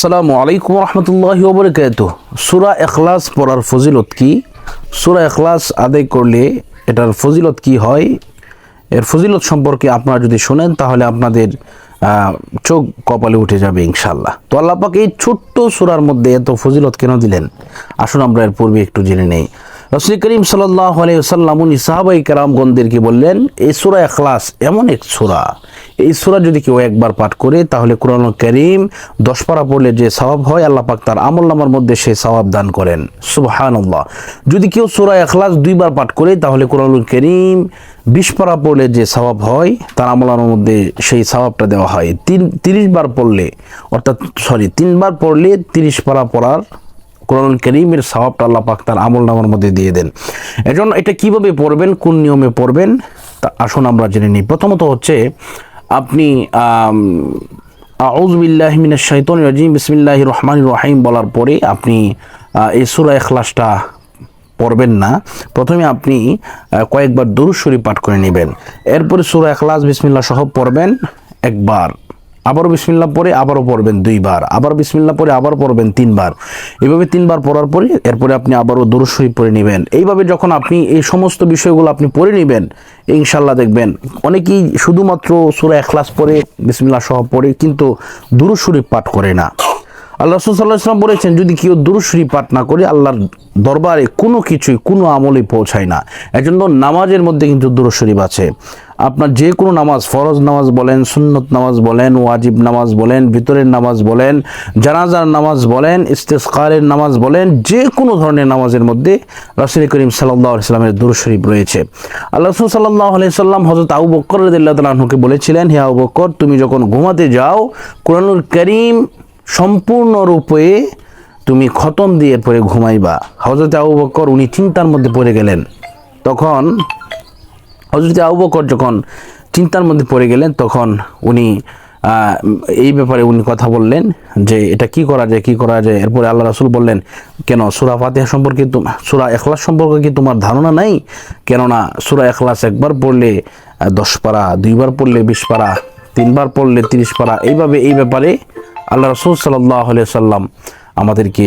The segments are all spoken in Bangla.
আসসালামু আলাইকুম রহমতুল্লাহ ওবরকাত সুরা এখলাস পড়ার ফজিলত কি? সুরা এখলাস আদায় করলে এটার ফজিলত কি হয়? এর ফজিলত সম্পর্কে আপনারা যদি শোনেন, তাহলে আপনাদের চোখ কপালে উঠে যাবে ইনশাল্লাহ তো আল্লাহ পাক এই ছোট্ট সুরার মধ্যে এত ফজিলত কেন দিলেন? আসুন আমরা এর পূর্বে একটু জেনে নেই। রসুল করিম সাল্লাহ আলাইসাল্লাম উনি সাহাবাই কারামগণদেরকে বললেন, এই সুরা এখলাস এমন এক সুরা। এই সুরা যদি কেউ একবার পাঠ করে, তাহলে কোরআন করিম দশ পারা পড়লে যে স্বভাব হয়, আল্লাহ পাক তার আমল নামার মধ্যে সেই স্বভাব দান করেন। সুবহানাল্লাহ। যদি কেউ সুরা এখলাস দুইবার পাঠ করে, তাহলে কোরআন করিম বিশ পারা পড়লে যে স্বভাব হয়, তার আমল নামার মধ্যে সেই স্বভাবটা দেওয়া হয়। তিন, তিরিশ বার পড়লে, অর্থাৎ সরি তিনবার পড়লে তিরিশ পারা পড়ার কোরআন করিমের সওয়াবটা আল্লাহ পাক তার আমল নামার মধ্যে দিয়ে দেন। এজন্য এটা কীভাবে পড়বেন, কোন নিয়মে পড়বেন, তা আসুন আমরা জেনে নিই। প্রথমত হচ্ছে, আপনি আউজবিল্লাহ মিনাশ শাইতান রাজিম বিসমিল্লাহ রহমান রহিম বলার পরে আপনি এই সূরা এখলাসটা পড়বেন না। প্রথমে আপনি কয়েকবার দুরূদ শরীফ পাঠ করে নেবেন। এরপরে সূরা এখলাস বিসমিল্লাহ সহ পড়বেন একবার। আবারও বিসমিল্লা পরে আবারও পড়বেন দুইবার। আবার বিসমিল্লা পরে আবার পড়বেন তিনবার। এভাবে তিনবার পড়ার পরে এরপরে আপনি আবারও শরীফ পড়ে নেবেন। এইভাবে যখন আপনি এই সমস্ত বিষয়গুলো আপনি পড়ে নেবেন ইনশাল্লাহ দেখবেন অনেকেই শুধুমাত্র সুরা এখলাস পরে বিসমিল্লা সহ পড়ে, কিন্তু দুরূদ পাঠ করে না। আল্লাহ রসুল ইসলাম বলেছেন, যদি কেউ দুরুশ্রী পাঠ না করে, আল্লাহর দরবারে কোনো কিছুই, কোনো আমলে পৌঁছায় না। এজন্য নামাজের মধ্যে কিন্তু দুরুশরীফ আছে। আপনার যে কোনো নামাজ, ফরজ নামাজ বলেন, সুন্নত নামাজ বলেন, ওয়াজিব নামাজ বলেন, ভিতরের নামাজ বলেন, জানাজার নামাজ বলেন, ইস্তেসকারের নামাজ বলেন, যে কোনো ধরনের নামাজের মধ্যে রসুল করিম সাল্লাহ ইসলামের দুরুশরীফ রয়েছে। আল্লাহ রসুল সাল্লাহ আলাইসাল্লাম হজরত আবু বক্কর রদিল্লাহ বলেছিলেন, হে আবু বক্কর তুমি যখন ঘুমাতে যাও, কোরআনুল করিম সম্পূর্ণরূপে তুমি খতম দিয়ে পরে ঘুমাইবা। হজরত আবু বকর উনি চিন্তার মধ্যে পড়ে গেলেন। তখন হজরত আবু বকর যখন চিন্তার মধ্যে পড়ে গেলেন, তখন উনি এই ব্যাপারে উনি কথা বললেন যে, এটা কি করা যায়, কি করা যায়? এরপরে আল্লাহ রাসুল বললেন, কেন, সুরা ফাতিহা সম্পর্কে সুরা এখলাস সম্পর্কে কি তোমার ধারণা নাই? কেননা সুরা এখলাস একবার পড়লে দশ পারা, দুইবার পড়লে বিশ পারা, তিনবার পড়লে তিরিশ পারা, এইভাবে এই ব্যাপারে আল্লাহ রসুল সাল্লাহ সাল্লাম আমাদেরকে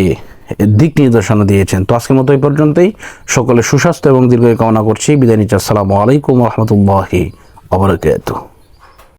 দিক নির্দেশনা দিয়েছেন। তো আজকের মতো এই পর্যন্তই। সকলে সুস্বাস্থ্য এবং দীর্ঘ কামনা করছি। বিদায় নিচ্ছি। আসসালামু আলাইকুম রহমতুল্লাহি অবরকাত